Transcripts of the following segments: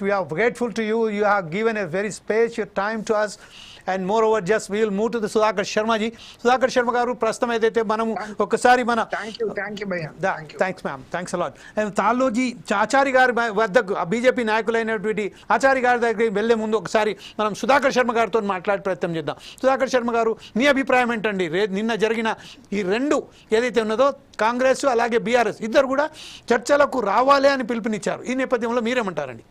We are grateful to you. You have given a very space, your time to us. And moreover just we'll move to Sudhakar Sharmaji Sudhakar Sharma గారు ప్రస్తుతం ఏదైతే మనం ఒకసారి మన thanks ma'am thanks a lot తాలోజీ Achari గారి వద్దకు BJP నాయకులైనటువంటి Achari గారి దగ్గరికి వెళ్ళే ముందు ఒకసారి మనం సుధాకర్ శర్మ గారితో మాట్లాడే ప్రయత్నం చేద్దాం సుధాకర్ శర్మ గారు మీ అభిప్రాయం ఏంటండి రే నిన్న జరిగిన ఈ రెండు ఏదైతే ఉన్నదో కాంగ్రెస్ అలాగే బీఆర్ఎస్ ఇద్దరు కూడా చర్చలకు రావాలి అని పిలుపునిచ్చారు. ఈ నేపథ్యంలో మీరేమంటారండి?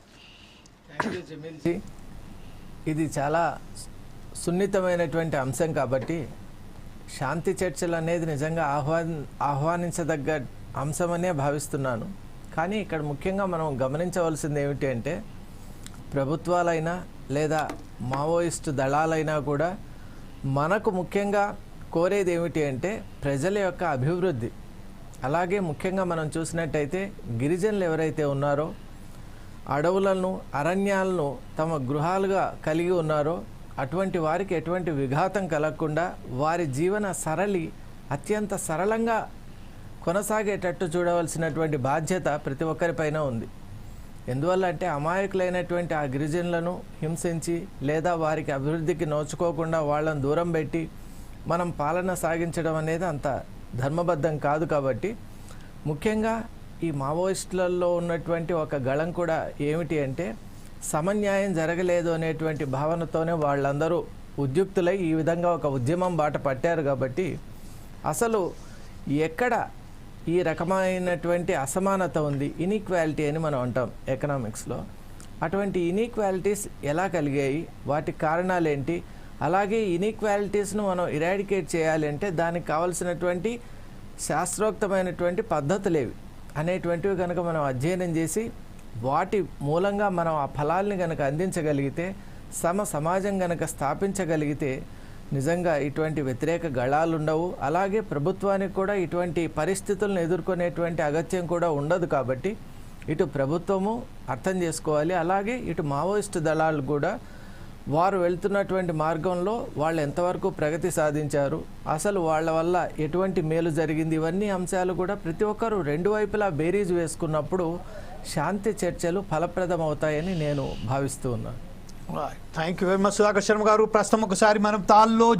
ఇది చాలా సున్నితమైనటువంటి అంశం కాబట్టి శాంతి చర్చలు అనేది నిజంగా ఆహ్వాన్ ఆహ్వానించదగ్గ అంశమనే భావిస్తున్నాను. కానీ ఇక్కడ ముఖ్యంగా మనం గమనించవలసింది ఏమిటి అంటే ప్రభుత్వాలైనా లేదా మావోయిస్టు దళాలైనా కూడా మనకు ముఖ్యంగా కోరేది ఏమిటి అంటే ప్రజల యొక్క అభివృద్ధి. అలాగే ముఖ్యంగా మనం చూసినట్టయితే గిరిజనులు ఎవరైతే ఉన్నారో అడవులను అరణ్యాలను తమ గృహాలుగా కలిగి ఉన్నారో అటువంటి వారికి ఎటువంటి విఘాతం కలగకుండా వారి జీవన సరళి అత్యంత సరళంగా కొనసాగేటట్టు చూడవలసినటువంటి బాధ్యత ప్రతి ఒక్కరిపైన ఉంది. ఎందువల్ల అంటే అమాయకులైనటువంటి ఆ గిరిజనులను హింసించి లేదా వారికి అభివృద్ధికి నోచుకోకుండా వాళ్ళని దూరం పెట్టి మనం పాలన సాగించడం అనేది అంత ధర్మబద్ధం కాదు కాబట్టి ముఖ్యంగా ఈ మావోయిస్టులలో ఉన్నటువంటి ఒక గళం కూడా ఏమిటి అంటే సమన్యాయం జరగలేదు అనేటువంటి భావనతోనే వాళ్ళందరూ ఉద్యుక్తులై ఈ విధంగా ఒక ఉద్యమం బాట పట్టారు కాబట్టి అసలు ఎక్కడ ఈ రకమైనటువంటి అసమానత ఉంది ఇనీక్వాలిటీ అని మనం అంటాం ఎకనామిక్స్లో. అటువంటి ఇనీక్వాలిటీస్ ఎలా కలిగాయి? వాటి కారణాలు ఏంటి అలాగే ఇనీక్వాలిటీస్ను మనం ఇరాడికేట్ చేయాలి అంటే దానికి కావలసినటువంటి శాస్త్రోక్తమైనటువంటి పద్ధతులేవి. అనేటువంటివి కనుక మనం అధ్యయనం చేసి వాటి మూలంగా మనం ఆ ఫలాల్ని కనుక అందించగలిగితే సమ సమాజం కనుక స్థాపించగలిగితే నిజంగా ఇటువంటి వ్యతిరేక గళాలు ఉండవు. అలాగే ప్రభుత్వానికి కూడా ఇటువంటి పరిస్థితులను ఎదుర్కొనేటువంటి అగత్యం కూడా ఉండదు కాబట్టి ఇటు ప్రభుత్వము అర్థం చేసుకోవాలి. అలాగే ఇటు మావోయిస్టు దళాలు కూడా వారు వెళ్తున్నటువంటి మార్గంలో వాళ్ళు ఎంతవరకు ప్రగతి సాధించారు అసలు వాళ్ళ వల్ల ఎటువంటి మేలు జరిగింది ఇవన్నీ అంశాలు కూడా ప్రతి ఒక్కరూ రెండు వైపులా బేరీజ్ వేసుకున్నప్పుడు శాంతి చర్చలు ఫలప్రదమవుతాయని నేను భావిస్తూ ఉన్నాను. Thank you very much Sudhakar Sharma గారు. ప్రస్తుతం ఒకసారి మనం తాల్లో